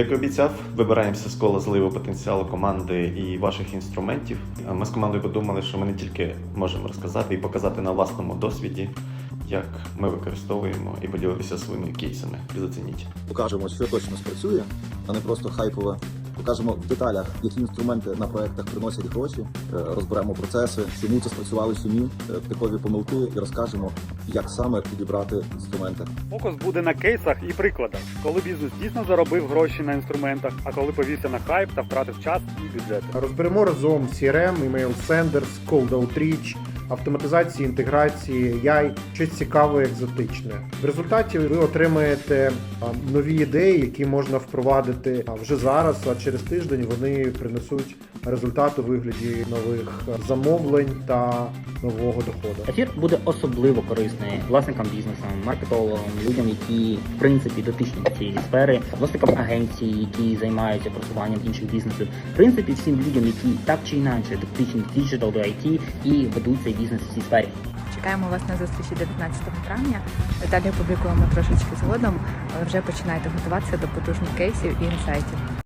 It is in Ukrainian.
Як і обіцяв, вибираємося з кола зливу потенціалу команди і ваших інструментів. Ми з командою подумали, що ми не тільки можемо розказати і показати на власному досвіді, як ми використовуємо і поділитися своїми кейсами. Зацініть. покажемо, що точно спрацює, а не просто хайпове. Покажемо в деталях, які інструменти на проектах приносять гроші, е, розберемо процеси, чому це спрацювали, чи ні, е, типові помилки і розкажемо, як саме підібрати інструменти. Фокус буде на кейсах і прикладах, коли бізнес дійсно заробив гроші на інструментах, а коли повівся на хайп та втратив час і бюджет. Розберемо разом CRM, email senders, cold outreach, автоматизації, інтеграції, яй, щось цікаве, екзотичне. В результаті ви отримаєте а, нові ідеї, які можна впровадити вже зараз, а через тиждень вони принесуть результат у вигляді нових замовлень та нового доходу. Ефір буде особливо корисний власникам бізнесу, маркетологам, людям, які в принципі дотичні до цієї сфери, власникам агенцій, які займаються просуванням інших бізнесів, в принципі, всім людям, які так чи інакше дотичні до IT і ведуть цей бізнес в цій сфері. Чекаємо вас на зустрічі 19 травня. Далі опублікуємо трошечки згодом. але Вже починайте готуватися до потужних кейсів і інсайтів.